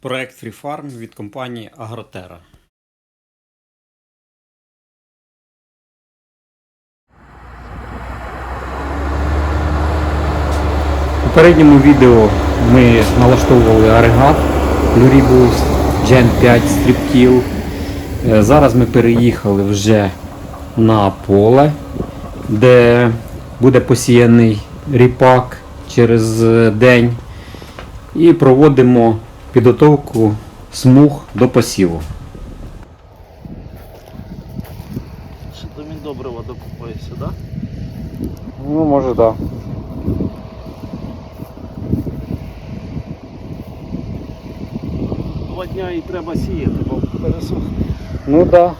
Проект Free від компанії Агротера. У попередньому відео ми налаштовували агрегат Luribus Gen 5 Stripkill. Е, Зараз ми переїхали вже на поле, де буде посіяний ріпак через е, день. І проводимо підготовку смуг до посіву. Що то він добрива докупається, так? Ну, може, так. Да. Два дня і треба сіяти, бо пересох. Ну так.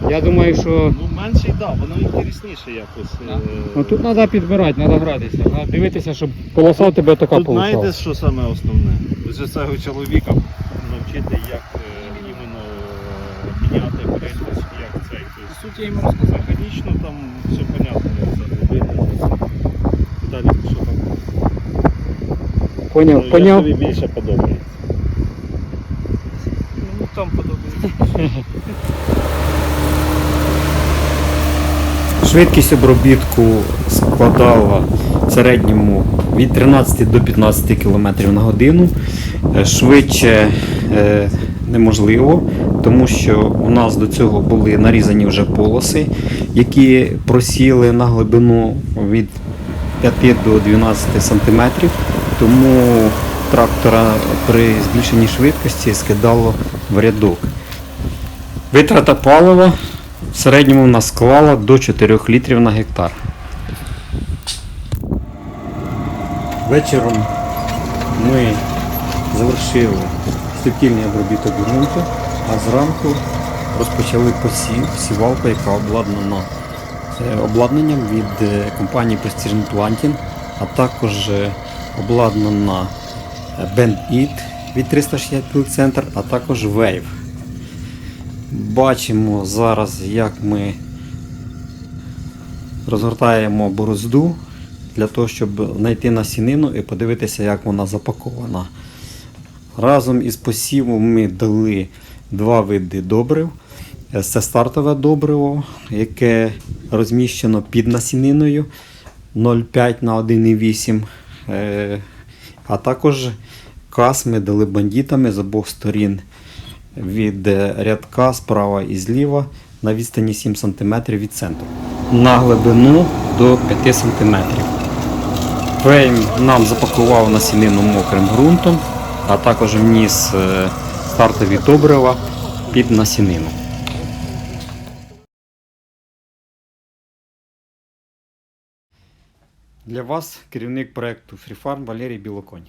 Да. Я думаю, що Ну менше й да, воно інтересніше якось. е, ну, тут треба підбирати, треба гратися. Треба дивитися, щоб полоса у тебе така Тут полоса. знаєте, що саме основне? Вже цього чоловіка навчити, як е, іменно е, міняти прихвост, як цей. Тобто, суть я йому розказав. Механічно там все понятно, як це робити. Далі що там? Поняв, Ну, поняв. тобі більше подобається? Мені там подобається. Швидкість обробітку складала в середньому від 13 до 15 км на годину. Е, Швидше е, неможливо, тому що у нас до цього були нарізані вже полоси, які просіли на глибину від 5 до 12 см. Тому трактора при збільшенні швидкості скидало в рядок. Витрата палива в середньому нас склала до 4 літрів на гектар. Вечором ми завершили стихільний обробіток ґрунту, а зранку розпочали посів, сівалка, яка обладнана е, обладнанням від е, компанії Precision Planting, а також е, обладнана Band It від 360 центр, а також Wave. Бачимо зараз, як ми розгортаємо борозду для того, щоб знайти насінину і подивитися, як вона запакована. Разом із посівом ми дали два види добрив. Це стартове добриво, яке розміщено під насіниною 0,5 на 1,8. Е, А також кас ми дали бандитами з обох сторін від е, рядка справа і зліва на відстані 7 см від центру. На глибину до 5 см. Фрейм нам запакував насінину мокрим ґрунтом, а також вніс е, стартові добрива під насінину. Для вас керівник проєкту FreeFarm Валерій Білоконь.